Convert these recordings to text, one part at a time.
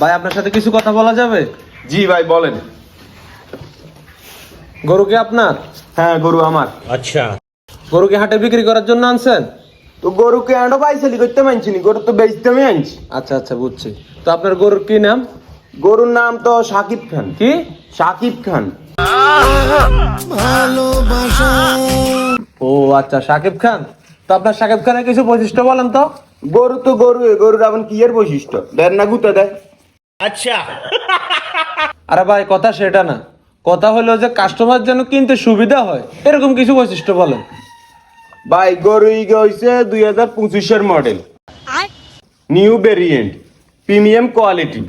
ভাই আপনার সাথে কিছু কথা বলা যাবে? জি ভাই বলেন। গরু কি আপনার? হ্যাঁ গরু আমার। গরু কি হাটে বিক্রি করার জন্য আনছেন? তো গরুকে আনো পাইছালি করতে মানছি নি গরু তো বেচতে আমি আনছি আচ্ছা আচ্ছা বুঝছি। তো আপনার গরুর কি নাম? গরুর নাম তো সাকিব খান। কি? সাকিব খান। ও আচ্ছা সাকিব খান। তো আপনার সাকিব খানের কিছু বৈশিষ্ট্য বলেন তো। গরু তো গরু গরুর আবার কি এর বৈশিষ্ট্য? দেড় না গুতা দেয়। আরে ভাই কথা সেটা না। কথা হলো যে কাস্টমার যেন কিনতে সুবিধা হয় এরকম কিছু বৈশিষ্ট্য বলেন। ভাই গরু ইগে হইছে দুই হাজার পঁচিশের model new variant premium quality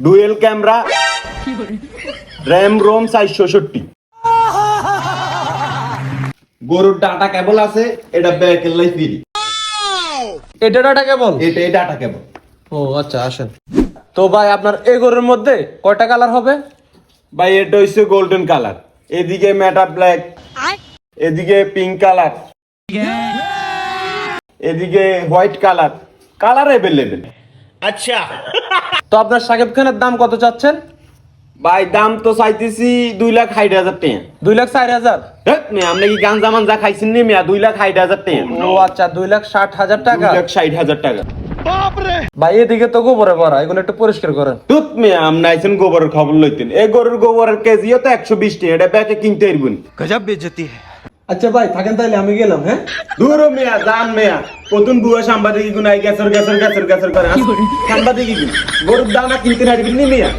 dual camera RAM ROM চারশোষট্টি গরুর ডাটা কেবল আছে এটা ব্যাকের লাই ফ্রি এটা ডাটা কেবল এটা এই ডাটা কেবল ও আচ্ছা আসেন। তো ভাই আপনার এই গরুর মধ্যে কয়টা কালার হবে? ভাই এটা হইছে গোল্ডেন কালার এদিকে ম্যাটা ব্ল্যাক এদিকে পিঙ্ক কালার এদিকে হোয়াইট কালার কালার অ্যাভেলেবেল তো আপনার সাকিব খানের দাম কত চাচ্ছেন? ভাই দাম তো চাইতেছি দুই লাখ ষাট হাজার টাকা। দুই লাখ ষাট হাজার? আপনি কি গাঞ্জা মাঞ্জা খাইছেন নি মেয়া? দুই লাখ ষাট হাজার টাকা। ও আচ্ছা দুই লাখ ষাট হাজার টাকা। দুই লাখ ষাট হাজার টাকা। ভাই এদিকে তো গোবরে ভরা এগুলো একটু পরিষ্কার করেন। দুধ মেয়ে আপনি আইছেন গোবরের খবর লইতেন এই গরুর গোবরের কেজিও তো একশো বিশ টাকা এটা ব্যাকে কিনতে পারবেন আচ্ছা ভাই থাকেন তাইলে আমি গেলাম হ্যাঁ? দূর মেয়া জান মেয়া কতুন বুয়া সাংবাদিক গুনাই গেছর গেছর গেছর গ্যাসর করে। সাংবাদিক গরুর দানা কিনতে পারবেন নি মেয়া?